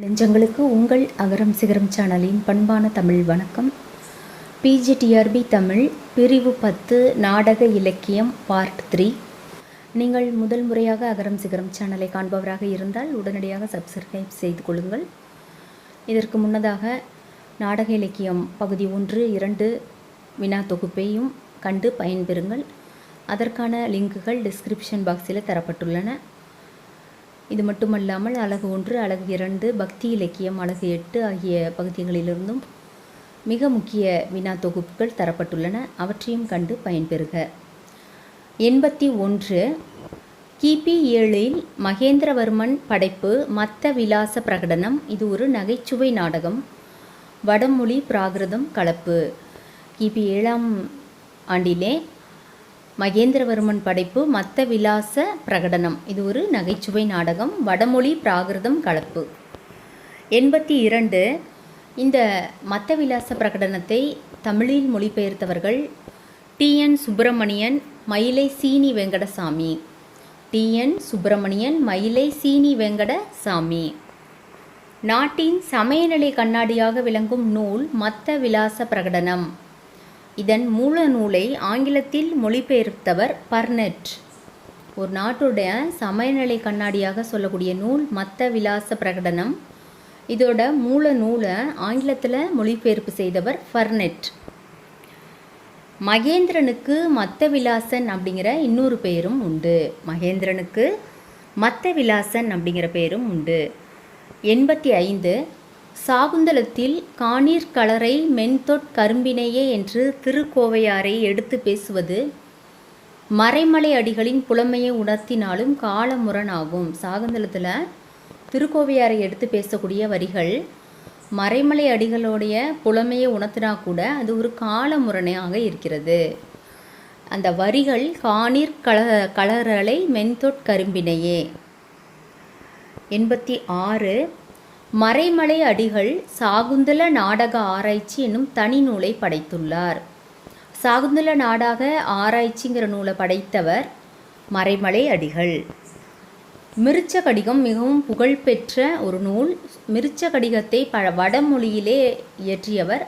நெஞ்சங்களுக்கு உங்கள் அகரம் சிகரம் சேனலின் பண்பான தமிழ் வணக்கம். பிஜிடிஆர்பி தமிழ் பிரிவு பத்து நாடக இலக்கியம் பார்ட் த்ரீ நீங்கள் முதல் முறையாக அகரம் சிகரம் சேனலை காண்பவராக இருந்தால் உடனடியாக சப்ஸ்கிரைப் செய்து கொள்ளுங்கள். இதற்கு முன்னதாக நாடக இலக்கியம் பகுதி ஒன்று இரண்டு வினா தொகுப்பையும் கண்டு பயன்பெறுங்கள். அதற்கான லிங்குகள் டிஸ்கிரிப்ஷன் பாக்ஸில் தரப்பட்டுள்ளன. இது மட்டுமல்லாமல் அழகு ஒன்று அழகு இரண்டு பக்தி இலக்கியம் அழகு எட்டு ஆகிய பகுதிகளிலிருந்தும் மிக முக்கிய வினா தொகுப்புகள் தரப்பட்டுள்ளன. அவற்றையும் கண்டு பயன்பெறுக. எண்பத்தி ஒன்று. கிபி ஏழில் மகேந்திரவர்மன் படைப்பு மத்த விலாச பிரகடனம். இது ஒரு நகைச்சுவை நாடகம். வடமொழி பிராகிருதம் கலப்பு. கிபி ஏழாம் ஆண்டிலே மகேந்திரவர்மன் படைப்பு மத்த விலாச பிரகடனம். இது ஒரு நகைச்சுவை நாடகம். வடமொழி பிராகிருதம் கலப்பு. எண்பத்தி இரண்டு இந்த மத்த விலாச பிரகடனத்தை தமிழில் மொழிபெயர்த்தவர்கள் டிஎன் சுப்பிரமணியன் மயிலை சீனி வெங்கடசாமி. டிஎன் சுப்பிரமணியன் மயிலை சீனி வெங்கடசாமி. நாட்டின் சமயநிலை கண்ணாடியாக விளங்கும் நூல் மத்த விலாச பிரகடனம். இதன் மூல நூலை ஆங்கிலத்தில் மொழிபெயர்த்தவர் பர்னெட். ஒரு நாட்டுடைய சமயநிலை கண்ணாடியாக சொல்லக்கூடிய நூல் மத்த விலாச பிரகடனம். இதோட மூல நூலை ஆங்கிலத்தில் மொழிபெயர்ப்பு செய்தவர் ஃபர்னெட் மகேந்திரனுக்கு மத்த விலாசன் அப்படிங்கிற இன்னொரு பெயரும் உண்டு. மகேந்திரனுக்கு மத்த விலாசன் அப்படிங்கிற பெயரும் உண்டு. எண்பத்தி ஐந்து சாகுந்தலத்தில் காணீர் கலரை மென்தொட் கரும்பினையே என்று திருக்கோவையாரை எடுத்து பேசுவது மறைமலை அடிகளின் புலமையை உணர்த்தினாலும் காலமுரணாகும். சாகுந்தலத்தில் திருக்கோவையாரை எடுத்து பேசக்கூடிய வரிகள் மறைமலை அடிகளுடைய புலமையை உணர்த்தினா கூட அது ஒரு காலமுரணையாக இருக்கிறது. அந்த வரிகள் காணீர் கல கலரலை மென்தொட் கரும்பினையே. எண்பத்தி ஆறு மறைமலை அடிகள் சாகுந்தல நாடக ஆராய்ச்சி என்னும் தனி நூலை படைத்துள்ளார். சாகுந்தல நாடக ஆராய்ச்சிங்கிற நூலை படைத்தவர் மறைமலை அடிகள். மிருச்ச கடிகம் மிகவும் புகழ்பெற்ற ஒரு நூல். மிருச்ச கடிகத்தை ப வடமொழியிலே இயற்றியவர்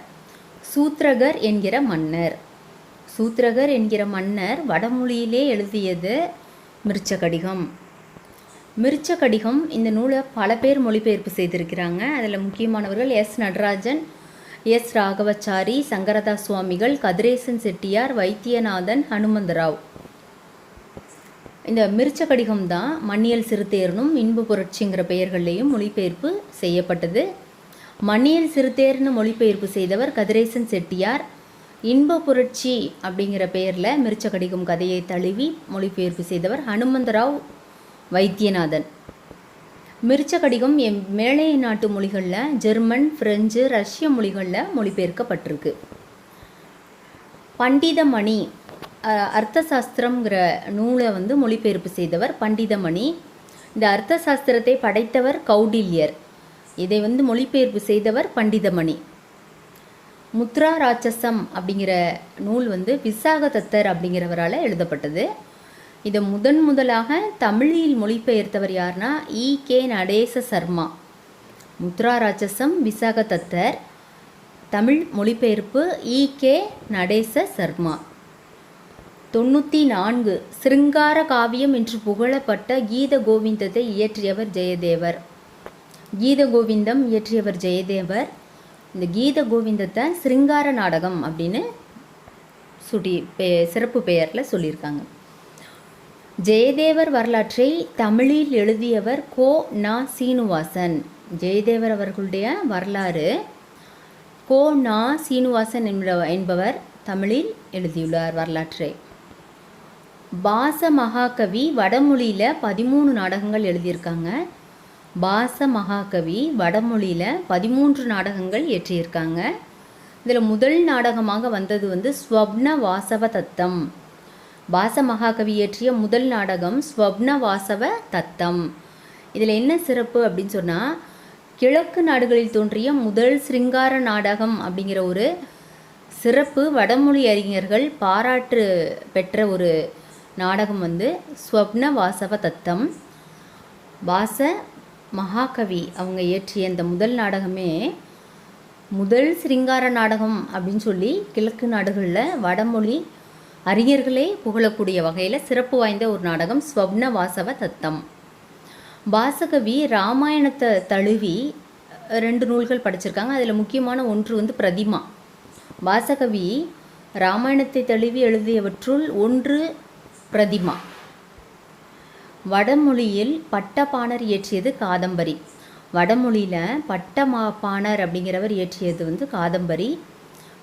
சூத்ரகர் என்கிற மன்னர். சூத்ரகர் என்கிற மன்னர் வடமொழியிலே எழுதியது மிருச்ச கடிகம் மிருச்ச கடிகம் இந்த நூலை பல பேர் மொழிபெயர்ப்பு செய்திருக்கிறாங்க. அதில் முக்கியமானவர்கள் எஸ். நடராஜன் எஸ். ராகவச்சாரி சங்கரதாஸ் சுவாமிகள் கதிரேசன் செட்டியார் வைத்தியநாதன் ஹனுமந்தராவ் இந்த மிருச்ச கடிகம் தான் மண்ணியல் சிறுத்தேரனும் இன்பு புரட்சிங்கிற பெயர்கள்லேயும் மொழிபெயர்ப்பு செய்யப்பட்டது. மண்ணியல் சிறுத்தேர்னு மொழிபெயர்ப்பு செய்தவர் கதிரேசன் செட்டியார். இன்ப புரட்சி அப்படிங்கிற பெயரில் மிருச்ச கடிகம் கதையை தழுவி மொழிபெயர்ப்பு செய்தவர் ஹனுமந்தராவ் வைத்தியநாதன். மிருச்ச கடிகம் எம் மேலைய நாட்டு மொழிகளில் ஜெர்மன் பிரெஞ்சு ரஷ்ய மொழிகளில் மொழிபெயர்க்கப்பட்டிருக்கு. பண்டிதமணி அர்த்த சாஸ்திரம்ங்கிற நூலை வந்து மொழிபெயர்ப்பு செய்தவர் பண்டிதமணி. இந்த அர்த்த சாஸ்திரத்தை படைத்தவர் கௌடில்யர். இதை வந்து மொழிபெயர்ப்பு செய்தவர் பண்டிதமணி. முத்ரா ராட்சசம் அப்படிங்கிற நூல் வந்து விசாகதத்தர் அப்படிங்கிறவரால் எழுதப்பட்டது. இதை முதன் முதலாக தமிழில் மொழிபெயர்த்தவர் யார்னா இ. கே. நடேச சர்மா. முத்ரா ராட்சசம் விசாக தத்தர். தமிழ் மொழிபெயர்ப்பு இ. கே. நடேச சர்மா. தொண்ணூற்றி நான்கு சிருங்கார காவியம் என்று புகழப்பட்ட கீத கோவிந்தத்தை இயற்றியவர் ஜெயதேவர். கீத கோவிந்தம் இயற்றியவர் ஜெயதேவர். இந்த கீத கோவிந்தத்தை சிருங்கார நாடகம் அப்படின்னு சுடி பே சிறப்பு பெயரில் சொல்லியிருக்காங்க. ஜெயதேவர் வரலாற்றை தமிழில் எழுதியவர் கோ. நா. சீனிவாசன். ஜெயதேவர் அவர்களுடைய வரலாறு கோ. நா. சீனிவாசன் என்பவர் தமிழில் எழுதியுள்ளார் வரலாற்றை. பாச மகாகவி வடமொழியில் பதிமூணு நாடகங்கள் எழுதியிருக்காங்க. பாச மகாகவி வடமொழியில் பதிமூன்று நாடகங்கள் இயற்றியிருக்காங்க. இதில் முதல் நாடகமாக வந்தது வந்து ஸ்வப்ன வாசவ தத்தம். வாச மகாகவி இயற்றிய முதல் நாடகம் ஸ்வப்ன வாசவ தத்தம். இதில் என்ன சிறப்பு அப்படின்னு சொன்னால் கிழக்கு நாடுகளில் தோன்றிய முதல் சிருங்கார நாடகம் அப்படிங்கிற ஒரு சிறப்பு வடமொழி அறிஞர்கள் பாராட்டு பெற்ற ஒரு நாடகம் வந்து ஸ்வப்ன வாசவ தத்தம். வாச மகாகவி அவங்க இயற்றிய இந்த முதல் நாடகமே முதல் சிருங்கார நாடகம் அப்படின்னு சொல்லி கிழக்கு நாடுகளில் வடமொழி அறிஞர்களே புகழக்கூடிய வகையில் சிறப்பு வாய்ந்த ஒரு நாடகம் ஸ்வப்ன வாசவ தத்தம். வாசகவி ராமாயணத்தை தழுவி ரெண்டு நூல்கள் படிச்சிருக்காங்க. அதில் முக்கியமான ஒன்று வந்து பிரதிமா. வாசகவி ராமாயணத்தை தழுவி எழுதியவற்றுள் ஒன்று பிரதிமா. வடமொழியில் பட்டபாணர் இயற்றியது காதம்பரி. வடமொழியில் பட்டமா பாணர் அப்படிங்கிறவர் இயற்றியது வந்து காதம்பரி.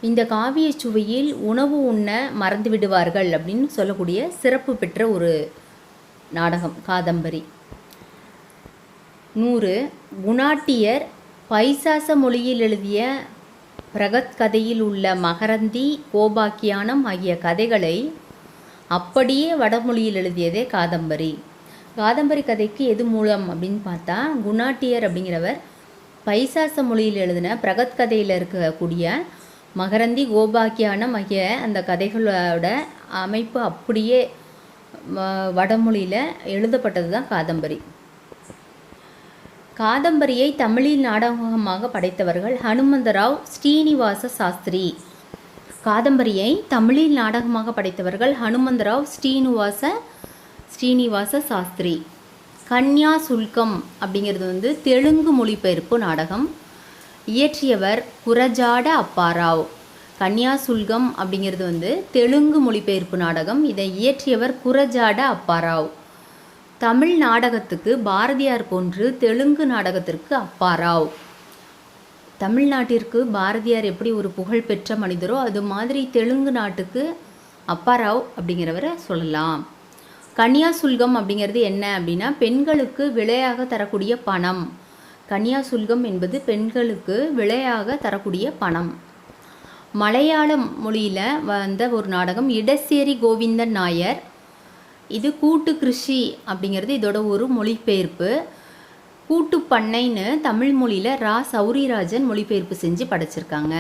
இந்த காவிய சுவையில் உணவு உண்ண மறந்து விடுவார்கள் அப்படின்னு சொல்லக்கூடிய சிறப்பு பெற்ற ஒரு நாடகம் காதம்பரி. நூறு குணாட்டியர் பைசாச மொழியில் எழுதிய பிரகத் கதையில் உள்ள மகரந்தி கோபாக்கியானம் ஆகிய கதைகளை அப்படியே வடமொழியில் எழுதியதே காதம்பரி. காதம்பரி கதைக்கு எது மூலம் அப்படின்னு பார்த்தா குணாட்டியர் அப்படிங்கிறவர் பைசாச மொழியில் எழுதின பிரகத் கதையில் இருக்கக்கூடிய மகரந்தி கோபாக்கியானம் ஆகிய அந்த கதைகளோட அமைப்பு அப்படியே வடமொழியில் எழுதப்பட்டது தான் காதம்பரி. காதம்பரியை தமிழில் நாடகமாக படைத்தவர்கள் ஹனுமந்தராவ் ஸ்ரீனிவாச சாஸ்திரி. காதம்பரியை தமிழில் நாடகமாக படைத்தவர்கள் ஹனுமந்தராவ் ஸ்ரீனிவாச ஸ்ரீனிவாச சாஸ்திரி. கன்யா சுல்கம் அப்படிங்கிறது வந்து தெலுங்கு மொழிபெயர்ப்பு நாடகம். இயற்றியவர் குரஜாட அப்பாராவ். கன்யா சுல்கம் அப்படிங்கிறது வந்து தெலுங்கு மொழிபெயர்ப்பு நாடகம். இதை இயற்றியவர் குரஜாட அப்பாராவ். தமிழ் நாடகத்துக்கு பாரதியார் போன்று தெலுங்கு நாடகத்திற்கு அப்பாராவ். தமிழ்நாட்டிற்கு பாரதியார் எப்படி ஒரு புகழ்பெற்ற மனிதரோ அது மாதிரி தெலுங்கு நாட்டுக்கு அப்பாராவ் அப்படிங்கிறவரை சொல்லலாம். கன்னியாசுல்கம் அப்படிங்கிறது என்ன அப்படின்னா பெண்களுக்கு விலையாக தரக்கூடிய பணம். கன்னியாசுல்கம் என்பது பெண்களுக்கு விலையாக தரக்கூடிய பணம். மலையாள மொழியில் வந்த ஒரு நாடகம் இடசேரி கோவிந்தன் நாயர். இது கூட்டு கிருஷி அப்படிங்கிறது இதோட ஒரு மொழிபெயர்ப்பு. கூட்டு பண்ணைன்னு தமிழ் மொழியில் ரா. சௌரிராஜன் மொழிபெயர்ப்பு செஞ்சு படைச்சிருக்காங்க.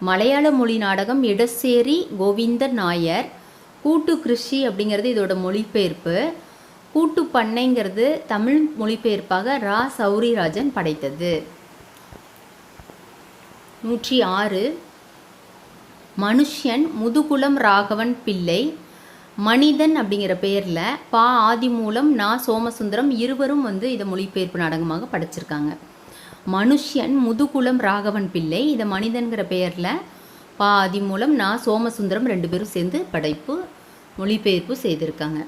மலையாள மொழி நாடகம் இடசேரி கோவிந்தன் நாயர். கூட்டு கிருஷி அப்படிங்கிறது இதோட மொழிபெயர்ப்பு. கூட்டு பண்ணைங்கிறது தமிழ் மொழிபெயர்ப்பாக ரா. சௌரிராஜன் படைத்தது. நூற்றி ஆறு. மனுஷன் முதுகுலம் ராகவன் பிள்ளை. மனிதன் அப்படிங்கிற பெயரில் பா. ஆதி மூலம் நா. சோமசுந்தரம் இருவரும் வந்து இதை மொழிபெயர்ப்பு நாடகமாக படைச்சிருக்காங்க. மனுஷன் முதுகுலம் ராகவன் பிள்ளை. இதை மனிதன்கிற பெயரில் பா. ஆதி மூலம் நா. சோமசுந்தரம் ரெண்டு பேரும் சேர்ந்து படைப்பு மொழிபெயர்ப்பு செய்திருக்காங்க.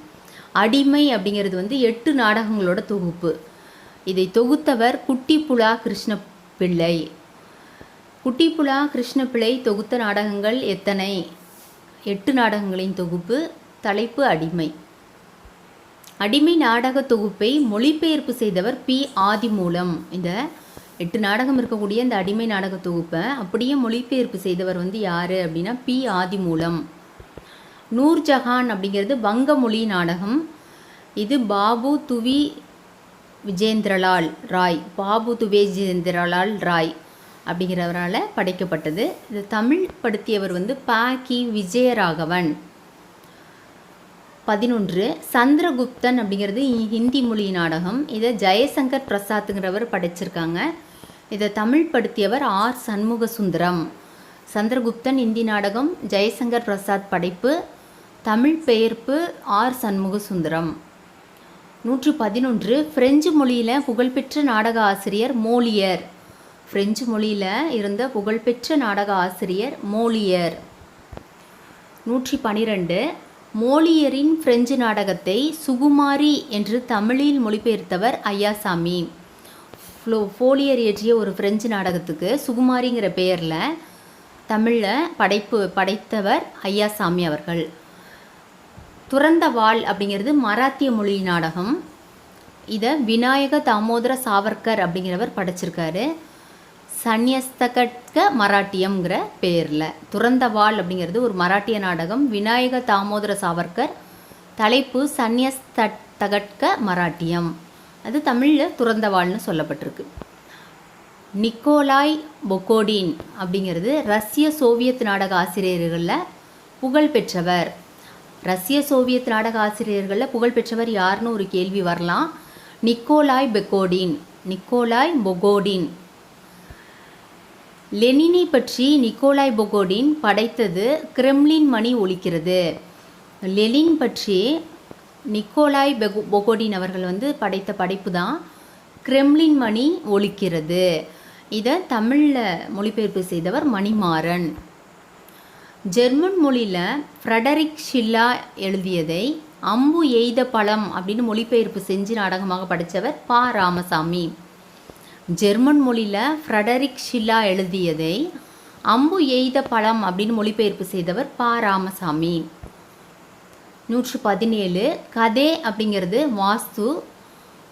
அடிமை அப்படிங்கிறது வந்து எட்டு நாடகங்களோட தொகுப்பு. இதை தொகுத்தவர் குட்டிப்புலா கிருஷ்ண பிள்ளை குட்டிப்புலா கிருஷ்ணபிள்ளை தொகுத்த நாடகங்கள் எத்தனை? எட்டு நாடகங்களின் தொகுப்பு தலைப்பு அடிமை. அடிமை நாடக தொகுப்பை மொழிபெயர்ப்பு செய்தவர் பி. ஆதிமூலம். இந்த எட்டு நாடகம் இருக்கக்கூடிய இந்த அடிமை நாடக தொகுப்பை அப்படியே மொழிபெயர்ப்பு செய்தவர் வந்து யார் அப்படின்னா பி. ஆதிமூலம். நூர்ஜஹான் அப்படிங்கிறது வங்க மொழி நாடகம். இது பாபு துவி விஜேந்திரலால் ராய். பாபு துவேஜேந்திரலால் ராய் அப்படிங்கிறவரால் படைக்கப்பட்டது. இது தமிழ் படுத்தியவர் வந்து பா கி விஜயராகவன். பதினொன்று சந்திரகுப்தன் அப்படிங்கிறது ஹிந்தி மொழி நாடகம். இதை ஜெயசங்கர் பிரசாத்துங்கிறவர் படைச்சிருக்காங்க. இதை தமிழ் படுத்தியவர் ஆர் சண்முக சுந்தரம் சந்திரகுப்தன் இந்தி நாடகம் ஜெயசங்கர் பிரசாத் படைப்பு. தமிழ் பெயர்ப்பு ஆர் சண்முக சுந்தரம் நூற்று பதினொன்று பிரெஞ்சு மொழியில் புகழ்பெற்ற நாடக ஆசிரியர் மோலியர். பிரெஞ்சு மொழியில் இருந்த புகழ்பெற்ற நாடக ஆசிரியர் மோலியர். நூற்றி பனிரெண்டு மோலியரின் பிரெஞ்சு நாடகத்தை சுகுமாரி என்று தமிழில் மொழிபெயர்த்தவர் ஐயாசாமி. ஃப்ளோ ஃபோலியர் இயற்றிய ஒரு பிரெஞ்சு நாடகத்துக்கு சுகுமாரிங்கிற பெயரில் தமிழில் படைப்பு படைத்தவர் ஐயாசாமி அவர்கள். துறந்த வாள் அப்படிங்கிறது மராத்திய மொழி நாடகம். இதை விநாயக தாமோதர சாவர்கர் அப்படிங்கிறவர் படைச்சிருக்காரு. சன்யஸ்தகட்க மராட்டியம்ங்கிற பேரில். துறந்த வாள் அப்படிங்கிறது ஒரு மராட்டிய நாடகம். விநாயக தாமோதர சாவர்கர். தலைப்பு சன்யஸ்தகட்க மராட்டியம். அது தமிழில் துறந்த வாழ்னு சொல்லப்பட்டிருக்கு. நிக்கோலாய் பொக்கோடின் அப்படிங்கிறது ரஷ்ய சோவியத் நாடக ஆசிரியர்களில் புகழ்பெற்றவர் ரஷ்ய சோவியத் நாடக ஆசிரியர்களில் புகழ்பெற்றவர் யாருன்னு ஒரு கேள்வி வரலாம். நிக்கோலாய் பெக்கோடின் நிக்கோலாய் பொகோடின். லெனினை பற்றி நிக்கோலாய் பொகோடின் படைத்தது கிரெம்லின் மணி ஒலிக்கிறது லெனின் பற்றி நிக்கோலாய் பெகோ பொகோடின் அவர்கள் வந்து படைத்த படைப்பு தான் கிரெம்லின் மணி ஒலிக்கிறது இதை தமிழில் மொழிபெயர்ப்பு செய்தவர் மணிமாறன். ஜெர்மன் மொழியில் ஃப்ரெடரிக் ஷில்லா எழுதியதை அம்பு எய்த பழம் அப்படின்னு மொழிபெயர்ப்பு செஞ்சு நாடகமாக படித்தவர் பா. ராமசாமி. ஜெர்மன் மொழியில் ஃப்ரெடரிக் ஷில்லா எழுதியதை அம்பு எய்த பழம் அப்படின்னு மொழிபெயர்ப்பு செய்தவர் பா. ராமசாமி. நூற்று பதினேழு கதே அப்படிங்கிறது வாஸ்து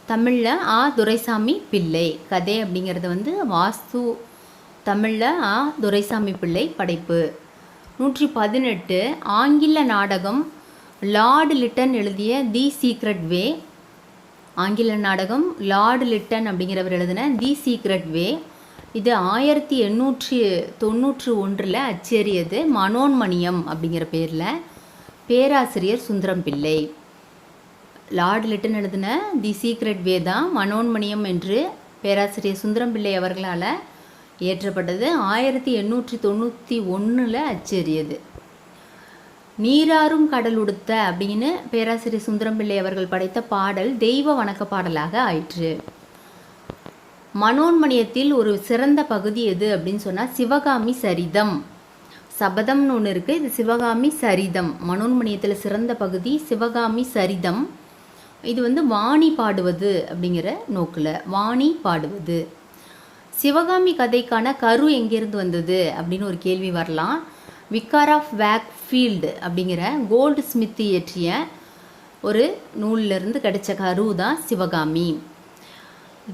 தமிழில் ஆ. துரைசாமி பிள்ளை. கதை அப்படிங்கிறது வந்து வாஸ்து தமிழில் ஆ. துரைசாமி பிள்ளை படைப்பு. நூற்றி பதினெட்டு ஆங்கில நாடகம் லார்டு லிட்டன் எழுதிய தி சீக்ரெட் வே. ஆங்கில நாடகம் லார்டு லிட்டன் அப்படிங்கிறவர் எழுதின தி சீக்ரெட் வே. இது ஆயிரத்தி எண்ணூற்றி தொண்ணூற்று ஒன்றில் அச்சேறியது மனோன்மணியம் அப்படிங்கிற பேரில். பேராசிரியர் சுந்தரம் பிள்ளை லார்டு லிட்டன் எழுதின தி சீக்ரெட் வே தான் மனோன்மணியம் என்று பேராசிரியர் சுந்தரம் பிள்ளை அவர்களால் இயற்றப்பட்டது ஆயிரத்தி எண்ணூற்றி தொண்ணூற்றி ஒன்றில் அச்சேறியது. நீராறும் கடல் உடுத்த அப்படின்னு பேராசிரியர் சுந்தரம் பிள்ளை அவர்கள் படைத்த பாடல் தெய்வ வணக்க பாடலாக ஆயிற்று. மனோன்மணியத்தில் ஒரு சிறந்த பகுதி எது அப்படின்னு சொன்னால் சிவகாமி சரிதம். சபதம்னு ஒன்று இருக்குது இது சிவகாமி சரிதம். மனோன்மணியத்தில் சிறந்த பகுதி சிவகாமி சரிதம். இது வந்து வாணி பாடுவது அப்படிங்கிற நோக்கில் வாணி பாடுவது. சிவகாமி கதைக்கான கரு எங்கேருந்து வந்தது அப்படின்னு ஒரு கேள்வி வரலாம். விக்கார் ஆஃப் வேக் ஃபீல்டு அப்படிங்கிற கோல்டு ஸ்மித் இயற்றிய ஒரு நூலிலிருந்து கிடைச்ச கரு தான் Sivakami.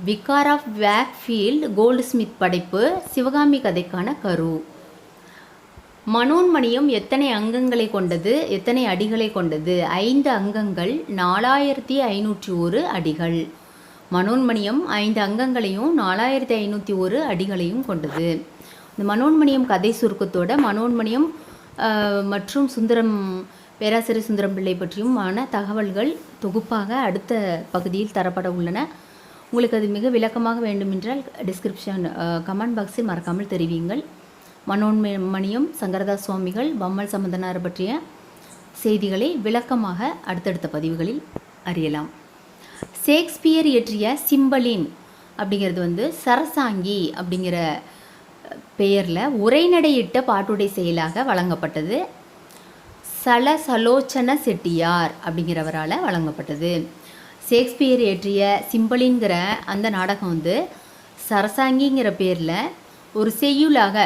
Vicar of Wakefield Goldsmith படைப்பு சிவகாமி கதைக்கான கரு. மனோன்மணியம் எத்தனை அங்கங்களை கொண்டது எத்தனை அடிகளை கொண்டது? ஐந்து அங்கங்கள் நாலாயிரத்தி ஐநூற்றி ஒரு அடிகள். மனோன்மணியம் ஐந்து அங்கங்களையும் நாலாயிரத்தி ஐநூற்றி ஒரு அடிகளையும் கொண்டது. இந்த மனோன்மணியம் கதை சுருக்கத்தோட மனோன்மணியம் மற்றும் சுந்தரம் பேராசிரியர் சுந்தரம் பிள்ளை பற்றியுமான தகவல்கள் தொகுப்பாக அடுத்த பகுதியில் தரப்பட உள்ளன. உங்களுக்கு அது மிக விளக்கமாக வேண்டுமென்றால் டிஸ்கிரிப்ஷன் கமெண்ட் பாக்ஸில் மறக்காமல் தெரிவியுங்கள். மனோன்மணியம் சங்கரதாஸ் சுவாமிகள் பம்மல் சம்பந்தனார் பற்றிய செய்திகளை விளக்கமாக அடுத்தடுத்த பதிவுகளில் அறியலாம். ஷேக்ஸ்பியர் இயற்றிய சிம்பலின் அப்படிங்கிறது வந்து சரசாங்கி அப்படிங்கிற பெயரில் உரைநடையிட்ட பாட்டுடை செயலாக வழங்கப்பட்டது. சல சலோச்சன செட்டியார் அப்படிங்கிறவரால் வழங்கப்பட்டது. ஷேக்ஸ்பியர் இயற்றிய சிம்பலிங்கிற அந்த நாடகம் வந்து சரசாங்கிங்கிற பேரில் ஒரு செய்யுளாக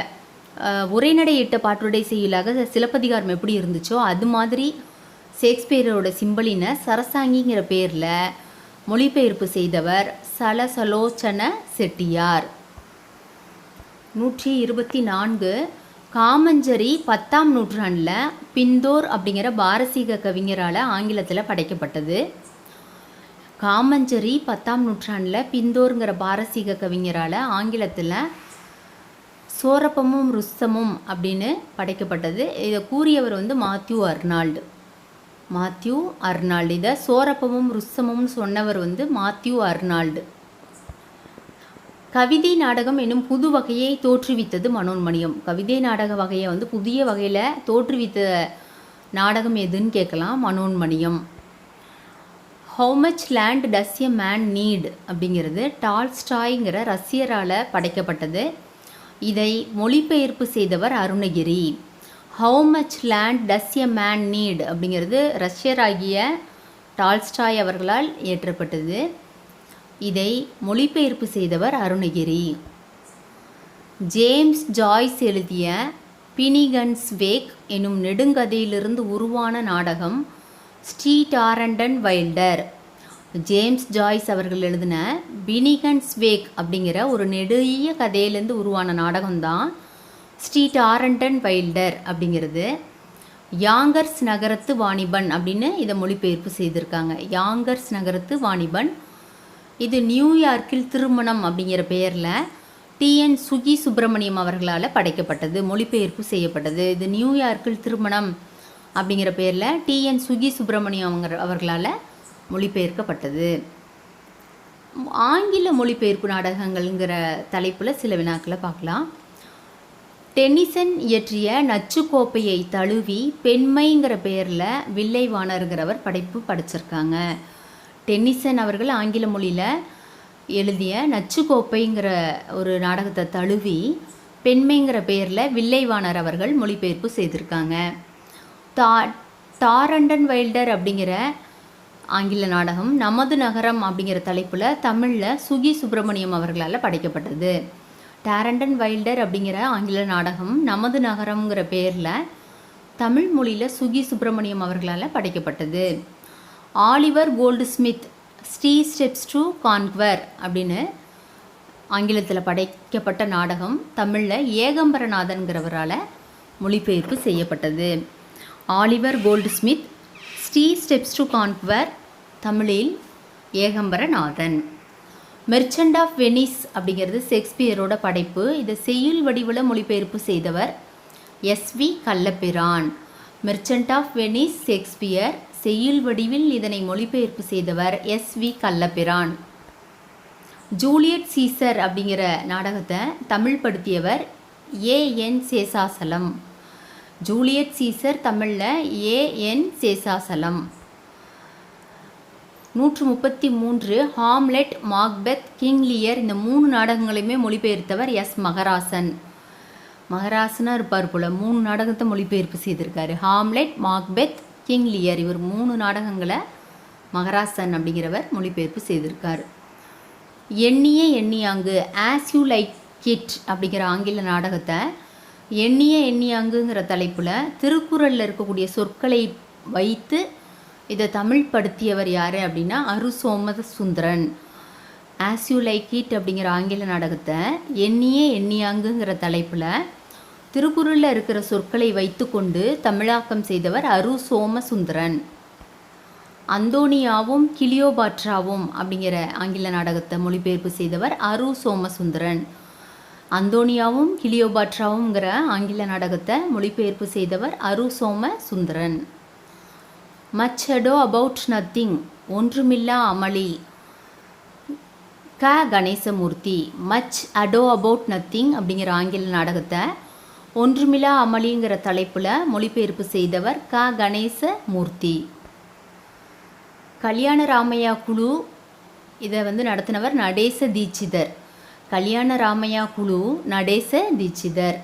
உரைநடையிட்ட பாட்டுடை செய்யுளாக சிலப்பதிகாரம் எப்படி இருந்துச்சோ அது மாதிரி ஷேக்ஸ்பியரோட சிம்பலினை சரசாங்கிங்கிற பேரில் மொழிபெயர்ப்பு செய்தவர் சலசலோச்சன செட்டியார். நூற்றி இருபத்தி நான்கு காமஞ்சரி பத்தாம் நூற்றாண்டில் பிந்தோர் அப்படிங்கிற பாரசீக கவிஞரால் ஆங்கிலத்தில் படைக்கப்பட்டது. காமஞ்சரி பத்தாம் நூற்றாண்டில் பிந்தோருங்கிற பாரசீக கவிஞரால் ஆங்கிலத்தில் சோரப்பமும் ருஸ்தமும் அப்படின்னு படைக்கப்பட்டது. இதை கூறியவர் வந்து மாத்யூ அர்னால்டு. Matthew Arnold. இதை சோரப்பமும் ருஸ்தமும் சொன்னவர் வந்து மாத்யூ அர்னால்டு. கவிதை நாடகம் என்னும் புது வகையை தோற்றுவித்தது மனோன்மணியம். கவிதை நாடக வகையை வந்து புதிய வகையில் தோற்றுவித்த நாடகம் எதுன்னு கேட்கலாம். Manonmaniyam. How much land does a man need அப்படிங்கிறது டால்ஸ்டாய்ங்கிற ரஷ்யரால் படைக்கப்பட்டது. இதை மொழிபெயர்ப்பு செய்தவர் Arunagiri. How much land does a man need அப்படிங்கிறது ரஷ்யராகிய டால்ஸ்டாய் அவர்களால் இயற்றப்பட்டது. இதை மொழிபெயர்ப்பு செய்தவர் அருணகிரி. ஜேம்ஸ் ஜாய்ஸ் எழுதிய பினிகன்ஸ் வேக் எனும் நெடுங்கதையிலிருந்து உருவான நாடகம் ஸ்டீட் ஆரண்டன் வைல்டர். ஜேம்ஸ் ஜாய்ஸ் அவர்கள் எழுதின பினிகன்ஸ் வேக் அப்படிங்கிற ஒரு நெடிய கதையிலேருந்து உருவான நாடகம்தான். ஸ்ட்ரீட் ஆரண்டன் வைல்டர் அப்படிங்கிறது யாங்கர்ஸ் நகரத்து வாணிபன் அப்படின்னு இதை மொழிபெயர்ப்பு செய்திருக்காங்க. யாங்கர்ஸ் நகரத்து வாணிபன். இது நியூயார்க்கில் திருமணம் அப்படிங்கிற பெயரில் டிஎன் சுகி சுப்பிரமணியம் அவர்களால் படைக்கப்பட்டது மொழிபெயர்ப்பு செய்யப்பட்டது. இது நியூயார்க்கில் திருமணம் அப்படிங்கிற பெயரில் டிஎன் சுகி சுப்பிரமணியம் அவங்க அவர்களால் மொழிபெயர்க்கப்பட்டது. ஆங்கில மொழிபெயர்ப்பு நாடகங்கள்ங்கிற தலைப்பில் சில வினாக்களை பார்க்கலாம். டென்னிசன் இயற்றிய நச்சுக்கோப்பையை தழுவி பெண்மைங்கிற பெயரில் வில்லைவாணருங்கிறவர் படைப்பு படைச்சிருக்காங்க. டென்னிசன் அவர்கள் ஆங்கில மொழியில் எழுதிய நச்சுக்கோப்பைங்கிற ஒரு நாடகத்தை தழுவி பெண்மைங்கிற பெயரில் வில்லைவாணர் அவர்கள் மொழிபெயர்ப்பு செய்திருக்காங்க. தா தாரண்டன் வைல்டர் அப்படிங்கிற ஆங்கில நாடகம் நமது நகரம் அப்படிங்கிற தலைப்பில் தமிழில் சுகி சுப்பிரமணியம் அவர்களால் படைக்கப்பட்டது. டேரண்டன் வைல்டர் அப்படிங்கிற ஆங்கில நாடகம் நமது நகரம்ங்கிற பேரில் தமிழ் மொழியில் சுகி சுப்பிரமணியம் அவர்களால் படைக்கப்பட்டது. Oliver Goldsmith she stoops to conquer அப்படின்னு ஆங்கிலத்தில் படைக்கப்பட்ட நாடகம் தமிழில் ஏகம்பரநாதன்கிறவரால் மொழிபெயர்ப்பு செய்யப்பட்டது. Oliver Goldsmith she stoops to conquer தமிழில் ஏகம்பரநாதன். மெர்ச்சன்ட் ஆஃப் வெனிஸ் அப்படிங்கிறது ஷேக்ஸ்பியரோட படைப்பு. இதை செய்யுள் வடிவில் மொழிபெயர்ப்பு செய்தவர் S V Kallappiran merchant of Venice Shakespeare செய்யுள் வடிவில் இதனை மொழிபெயர்ப்பு செய்தவர் எஸ் வி ஜூலியட் சீசர் அப்படிங்கிற நாடகத்தை Tamil படுத்தியவர் A N Seshachalam Juliet Caesar தமிழில் ஏ என் சேசாசலம் நூற்று முப்பத்தி மூன்று ஹாம்லெட் மாக்பெத் கிங் லியர் இந்த மூணு நாடகங்களையுமே மொழிபெயர்த்தவர் எஸ். மகராசன். மகராசனாக இருப்பார் போல் மூணு நாடகத்தை மொழிபெயர்ப்பு செய்திருக்காரு. ஹாம்லெட் மாக்பெத் கிங் லியர் இவர் மூணு நாடகங்களை மகராசன் அப்படிங்கிறவர் மொழிபெயர்ப்பு செய்திருக்கார். எண்ணிய எண்ணியாங்கு ஆஸ் யூ லைக் கிட் அப்படிங்கிற ஆங்கில நாடகத்தை எண்ணிய எண்ணியாங்குங்கிற தலைப்பில் திருக்குறளில் இருக்கக்கூடிய சொற்களை வைத்து இதை தமிழ் படுத்தியவர் யார் அப்படின்னா Aru Somasundaran as you like it அப்படிங்கிற ஆங்கில நாடகத்தை எண்ணியே எண்ணியாங்குங்கிற தலைப்பில் திருக்குறளில் இருக்கிற சொற்களை வைத்துக்கொண்டு தமிழாக்கம் செய்தவர் அரு சோமசுந்தரன். அந்தோனியாவும் கிளியோபாட்ராவும் அப்படிங்கிற ஆங்கில நாடகத்தை மொழிபெயர்ப்பு செய்தவர் அரு சோமசுந்தரன். அந்தோனியாவும் கிளியோபாட்ராவுங்கிற ஆங்கில நாடகத்தை மொழிபெயர்ப்பு செய்தவர் Aru Somasundaran much ado about nothing ஒன்றுமில்லா அமளி. Ka. Ganesamoorthy much ado about nothing அப்படிங்கிற ஆங்கில நாடகத்தை ஒன்றுமில்லா அமளிங்கிற தலைப்பில் மொழிபெயர்ப்பு செய்தவர் க. கணேசமூர்த்தி. கல்யாண ராமையா குழு இதை வந்து நடத்தினவர் நடேச தீட்சிதர். கல்யாண ராமையா குழு நடேச தீட்சிதர்.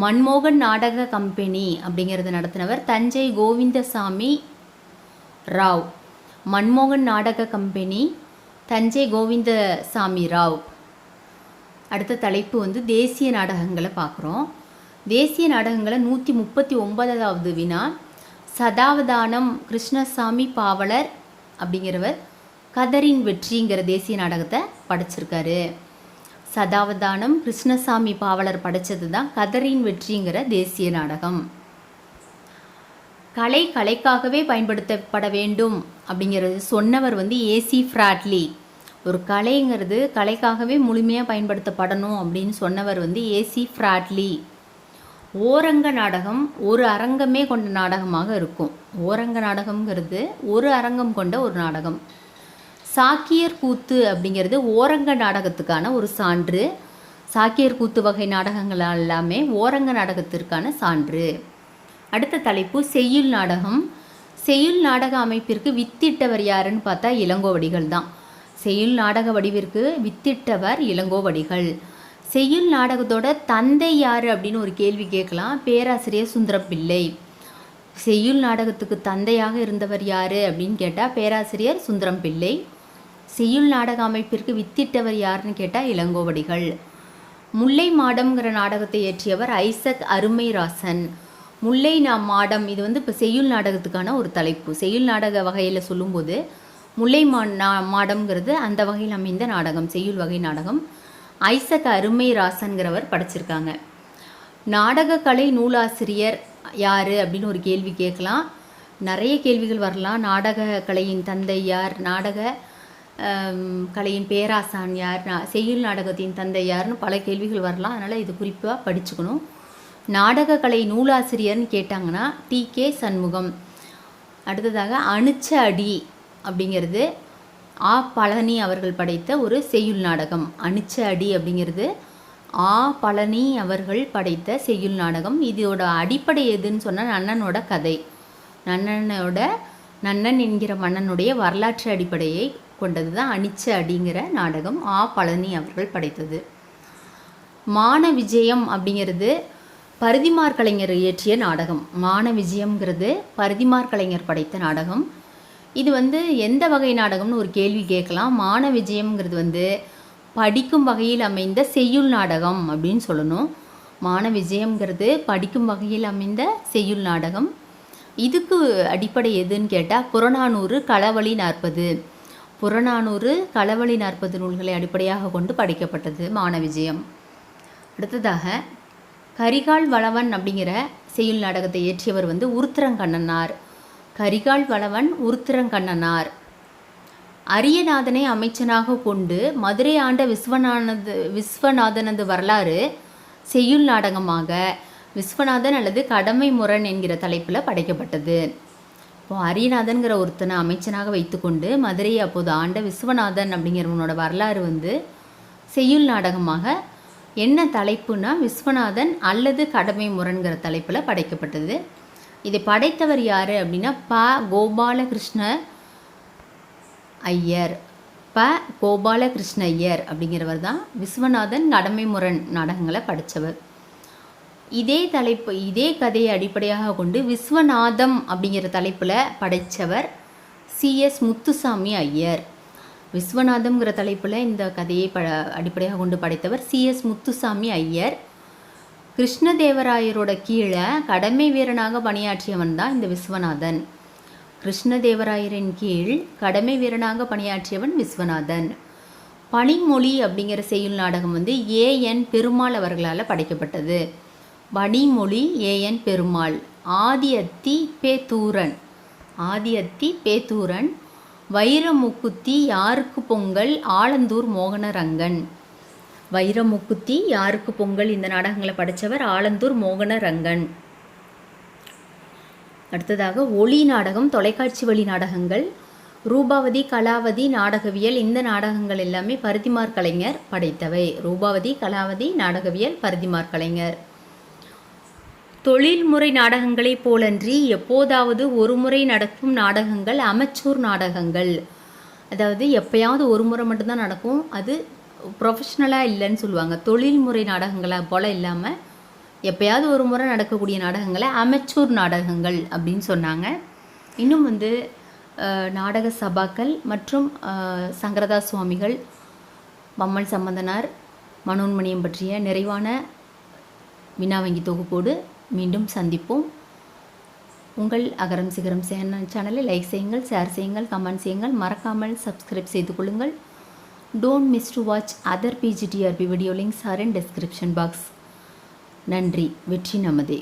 மன்மோகன் நாடக கம்பெனி அப்படிங்கிறத நடத்தினவர் தஞ்சை கோவிந்தசாமி ராவ். மன்மோகன் நாடக கம்பெனி தஞ்சை கோவிந்தசாமி ராவ். அடுத்த தலைப்பு வந்து தேசிய நாடகங்களை பார்க்குறோம். தேசிய நாடகங்களை நூற்றி முப்பத்தி ஒன்பதாவது வினா சதாவதானம் கிருஷ்ணசாமி பாவலர் அப்படிங்கிறவர் கதரின் வெற்றிங்கிற தேசிய நாடகத்தை படைச்சிருக்காரு. சதாவதானம் கிருஷ்ணசாமி பாவலர் படைச்சது தான் கதரின் வெற்றிங்கிற தேசிய நாடகம். கலை கலைக்காகவே பயன்படுத்தப்பட வேண்டும் அப்படிங்கிறது சொன்னவர் வந்து ஏசி ஃப்ராட்லி. ஒரு கலைங்கிறது கலைக்காகவே முழுமையாக பயன்படுத்தப்படணும் அப்படின்னு சொன்னவர் வந்து ஏசி ஃப்ராட்லி. ஓரங்க நாடகம் ஒரு அரங்கமே கொண்ட நாடகமாக இருக்கும். ஓரங்க நாடகம்ங்கிறது ஒரு அரங்கம் கொண்ட ஒரு நாடகம். சாக்கியர் கூத்து அப்படிங்கிறது ஓரங்க நாடகத்துக்கான ஒரு சான்று. சாக்கியர் கூத்து வகை நாடகங்கள் எல்லாமே ஓரங்க நாடகத்திற்கான சான்று. அடுத்த தலைப்பு செய்யுள் நாடகம். செய்யுள் நாடக அமைப்பிற்கு வித்திட்டவர் யாருன்னு பார்த்தா இளங்கோவடிகள் தான். செய்யுள் நாடக வடிவிற்கு வித்திட்டவர் இளங்கோவடிகள். செய்யுள் நாடகத்தோட தந்தை யார் அப்படின்னு ஒரு கேள்வி கேட்கலாம். பேராசிரியர் சுந்தரம் பிள்ளை செய்யுள் நாடகத்துக்கு தந்தையாக இருந்தவர் யார் அப்படின்னு கேட்டால் பேராசிரியர் சுந்தரம் பிள்ளை செய்யுள் நாடக அமைப்பிற்கு வித்திட்டவர் யாருன்னு கேட்டால் இளங்கோவடிகள். முல்லை மாடம்ங்கிற நாடகத்தை இயற்றியவர் ஐசக் அருமைராசன். முல்லை நாம் மாடம் இது வந்து இப்போ செய்யுள் நாடகத்துக்கான ஒரு தலைப்பு. செய்யுள் நாடக வகையில் சொல்லும்போது முல்லை மா நா மாடம்ங்கிறது அந்த வகையில் அமைந்த நாடகம் செய்யுள் வகை நாடகம். ஐசக் அருமை ராசன்கிறவர் படைச்சிருக்காங்க. நாடகக்கலை நூலாசிரியர் யார் அப்படின்னு ஒரு கேள்வி கேட்கலாம். நிறைய கேள்விகள் வரலாம். நாடக கலையின் தந்தை யார்? நாடக கலையின் பேராசான் யார்? செய்யுள் நாடகத்தின் தந்தை யார்னு பல கேள்விகள் வரலாம். அதனால் இது குறிப்பாக படிச்சுக்கணும். நாடகக்கலை நூலாசிரியர்னு கேட்டாங்கன்னா டி. கே. சண்முகம். அடுத்ததாக அணுச்ச அடி அப்படிங்கிறது ஆ. பழனி அவர்கள் படைத்த ஒரு செய்யுள் நாடகம். அணுச்ச அடி அப்படிங்கிறது ஆ. பழனி அவர்கள் படைத்த செய்யுள் நாடகம். இதோட அடிப்படை எதுன்னு சொன்னால் நன்னனோட கதை. நன்னனோட நன்னன் என்கிற மன்னனுடைய வரலாற்று அடிப்படையை கொண்டது தான் அணிச்ச அடிங்கிற நாடகம் ஆ. பழனி அவர்கள் படைத்தது. மான விஜயம் அப்படிங்கிறது பருதிமார் கலைஞர் இயற்றிய நாடகம். மான விஜயம்ங்கிறது பருதிமார் கலைஞர் படைத்த நாடகம். இது வந்து எந்த வகை நாடகம்னு ஒரு கேள்வி கேட்கலாம். மான விஜயம்ங்கிறது வந்து படிக்கும் வகையில் அமைந்த செய்யுள் நாடகம் அப்படின்னு சொல்லணும். மான விஜயம்ங்கிறது படிக்கும் வகையில் அமைந்த செய்யுள் நாடகம். இதுக்கு அடிப்படை எதுன்னு கேட்டால் புறநானூறு களவழி நாற்பது. புறநானூறு களவழி நாற்பது நூல்களை அடிப்படையாக கொண்டு படைக்கப்பட்டது மான விஜயம் அடுத்ததாக கரிகால் வளவன் அப்படிங்கிற செய்யுள் நாடகத்தை இயற்றியவர் வந்து உருத்திரங்கண்ணனார். கரிகால் வளவன் உருத்திரங்கண்ணனார். அரியநாதனை அமைச்சனாக கொண்டு மதுரை ஆண்ட விஸ்வநாதனது விஸ்வநாதனது வரலாறு செய்யுள் நாடகமாக விஸ்வநாதன் அல்லது கடமை முரண் என்கிற தலைப்பில் படைக்கப்பட்டது. இப்போ அரியநாதன்கிற ஒருத்தனை அமைச்சனாக வைத்துக்கொண்டு மதுரையை அப்போது ஆண்ட விஸ்வநாதன் அப்படிங்கிறவனோட வரலாறு வந்து செய்யுள் நாடகமாக என்ன தலைப்புனா விஸ்வநாதன் அல்லது கடமை முரண்கிற தலைப்பில் படைக்கப்பட்டது. இதை படைத்தவர் யார் அப்படின்னா ப. கோபாலகிருஷ்ண ஐயர். ப. கோபாலகிருஷ்ண ஐயர் அப்படிங்கிறவர் தான் விஸ்வநாதன் கடமை முரண் நாடகங்களை படித்தவர் இதே தலைப்பு இதே கதையை அடிப்படையாக கொண்டு விஸ்வநாதம் அப்படிங்கிற தலைப்பில் படைத்தவர் சிஎஸ் முத்துசாமி ஐயர். விஸ்வநாதம்ங்கிற தலைப்பில் இந்த கதையை ப அடிப்படையாக கொண்டு படைத்தவர் சிஎஸ் முத்துசாமி ஐயர். கிருஷ்ணதேவராயரோட கீழே கடமை வீரனாக பணியாற்றியவன் தான் இந்த விஸ்வநாதன். கிருஷ்ணதேவராயரின் கீழ் கடமை வீரனாக பணியாற்றியவன் விஸ்வநாதன். பனிமொழி அப்படிங்கிற செய்யுள் நாடகம் வந்து ஏஎன் பெருமாள் அவர்களால் படைக்கப்பட்டது. பனிமொழி ஏஎன் பெருமாள். ஆதியத்தி பேத்தூரன். ஆதியத்தி பேத்தூரன். வைரமுக்குத்தி யாருக்கு பொங்கல்? ஆலந்தூர் மோகனரங்கன். வைரமுக்குத்தி யாருக்கு பொங்கல்? இந்த நாடகங்களை படித்தவர் ஆலந்தூர் மோகனரங்கன். அடுத்ததாக ஒளி நாடகம் தொலைக்காட்சி வழி நாடகங்கள் ரூபாவதி கலாவதி நாடகவியல் இந்த நாடகங்கள் எல்லாமே பருத்திமார் கலைஞர் படைத்தவை. ரூபாவதி கலாவதி நாடகவியல் பருத்திமார் கலைஞர். தொழில்முறை நாடகங்களைப் போலன்றி எப்போதாவது ஒரு முறை நடக்கும் நாடகங்கள் அமெச்சூர் நாடகங்கள். அதாவது எப்பயாவது ஒரு முறை மட்டும்தான் நடக்கும். அது ப்ரொஃபஷ்னலாக இல்லைன்னு சொல்லுவாங்க. தொழில்முறை நாடகங்களாக போல் இல்லாமல் எப்பயாவது ஒரு முறை நடக்கக்கூடிய நாடகங்களை அமெச்சூர் நாடகங்கள் அப்படின்னு சொன்னாங்க. இன்னும் வந்து நாடக சபாக்கள் மற்றும் சங்கரதா சங்கரதாஸ் சுவாமிகள் பம்மல் சம்பந்தனார் மனோன்மணியம் பற்றிய நிறைவான வினாவங்கி தொகுப்போடு மீண்டும் சந்திப்போம். உங்கள் அகரம் சிகரம் சேனல் சேனலை லைக் செய்யுங்கள் ஷேர் செய்யுங்கள் கமெண்ட் செய்யுங்கள். மறக்காமல் சப்ஸ்கிரைப் செய்து கொள்ளுங்கள். Don't miss to watch other PGTRB video links are in description box நன்றி வெற்றி நமதே.